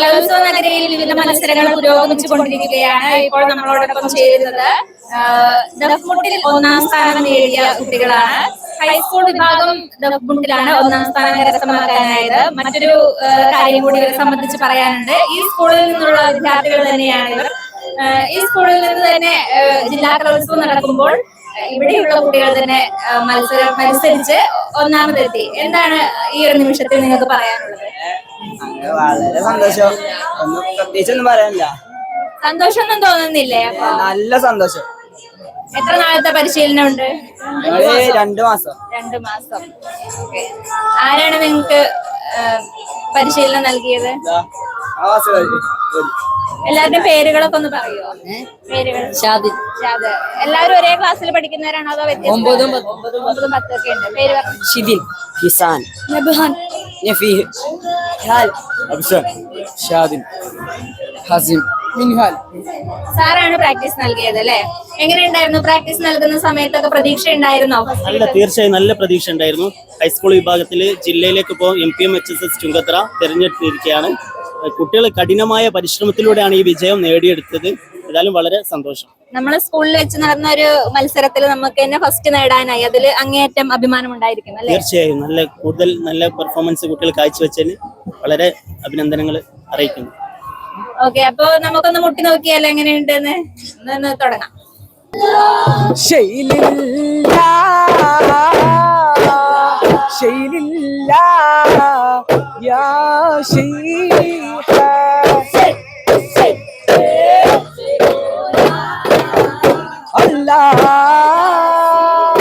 കലോത്സവ നഗരയിൽ വിവിധ മത്സരങ്ങൾ പുരോഗമിച്ചു കൊണ്ടിരിക്കുകയാണ് ഇപ്പോൾ നമ്മളോടൊപ്പം ചേരുന്നത് ഒന്നാം സ്ഥാനം നേടിയ കുട്ടികളാണ്. ഹൈസ്കൂൾ വിഭാഗം ദഫ്മുട്ടിലാണ് ഒന്നാം സ്ഥാനം കരസ്ഥമാക്കാനായത്. മറ്റൊരു കാര്യം കൂടി ഇവരെ സംബന്ധിച്ച് പറയാനുണ്ട്. ഈ സ്കൂളിൽ നിന്നുള്ള വിദ്യാർത്ഥികൾ തന്നെയാണ് ഇവർ. ഈ സ്കൂളിൽ നിന്ന് തന്നെ ജില്ലാ കലോത്സവം നടക്കുമ്പോൾ ഇവിടെയുള്ള കുട്ടികൾ തന്നെ മത്സരം മത്സരിച്ച് ഒന്നാമതെത്തി. എന്താണ് ഈ ഒരു നിമിഷത്തിൽ നിങ്ങൾക്ക് പറയാനുള്ളത്? അങ്ങനെ വളരെ സന്തോഷം. ഒന്നും പ്രത്യേകിച്ചൊന്നും പറയാനില്ല സന്തോഷമൊന്നും തോന്നുന്നില്ലേ? നല്ല സന്തോഷം. എത്ര നാളത്തെ പരിശീലനം ഉണ്ട് രണ്ടു മാസം. രണ്ടു മാസം. ആരാണ് നിങ്ങൾക്ക് പരിശീലനം നൽകിയത്. എല്ലാവരുടെയും പേരുകളൊക്കെ ഒന്ന് പറയുമോ പേരുകൾ. ഷാദി ഷാദ്. എല്ലാവരും ഒരേ ക്ലാസ്സിൽ പഠിക്കുന്നവരാണോ അതോ വ്യത്യസ്ത ഒമ്പതും ഒമ്പതും പത്തും ഒക്കെ ഉണ്ട്. പേര് പറഞ്ഞു ഷിബിൻ ഹിസാൻ നബ്ഹാൻ. നഫീഹ് ഹാൽ. അബ്സർ ഷാദിൻ ഹസിം. മിൻഹാൽ സാറാണ് പ്രാക്ടീസ് നൽകിയത് അല്ലേ? എങ്ങനെയുണ്ടായിരുന്നു? പ്രാക്ടീസ് നൽകുന്ന സമയത്തൊക്കെ പ്രതീക്ഷ ഉണ്ടായിരുന്നോ? നല്ല തീർച്ചയായും നല്ല പ്രതീക്ഷ ഉണ്ടായിരുന്നു. ഹൈസ്കൂൾ വിഭാഗത്തിൽ ജില്ലയിലേക്ക് ഇപ്പോൾ M P M H S S Chungathara തിരഞ്ഞെടുത്തിരിക്കുകയാണ്. കുട്ടികൾ കഠിനമായ പരിശ്രമത്തിലൂടെയാണ് ഈ വിജയം നേടിയെടുത്തത്. ഏതായാലും വളരെ സന്തോഷം. നമ്മളെ സ്കൂളിൽ വെച്ച് നടന്ന ഒരു മത്സരത്തിൽ നമുക്ക് തന്നെ ഫസ്റ്റ് നേടാനായി അതിൽ അങ്ങേയറ്റം അഭിമാനം ഉണ്ടായിരിക്കും അല്ലേ? തീർച്ചയായും. നല്ല കൂടുതൽ നല്ല പെർഫോമൻസ് കുട്ടികൾ കാഴ്ചവെച്ചതിന് വളരെ അഭിനന്ദനങ്ങൾ അറിയിക്കുന്നു. ഓക്കെ അപ്പൊ നമുക്കൊന്ന് മുട്ടി നോക്കിയാലോ എങ്ങനെയുണ്ടെന്ന്? ഒന്ന് തുടങ്ങാം. ശൈലില്ല ശൈലില്ല യാ ശൈഖ الله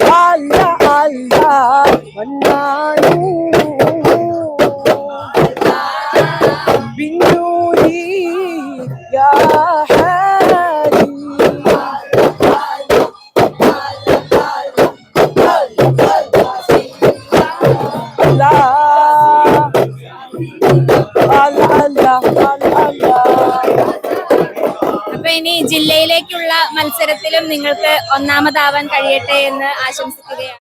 الله الله منان بنوري يا حالي الله الله الله അപ്പൊ ഇനി ജില്ലയിലേക്കുള്ള മത്സരത്തിലും നിങ്ങൾക്ക് ഒന്നാമതാവാൻ കഴിയട്ടെ എന്ന് ആശംസിക്കുകയാണ്.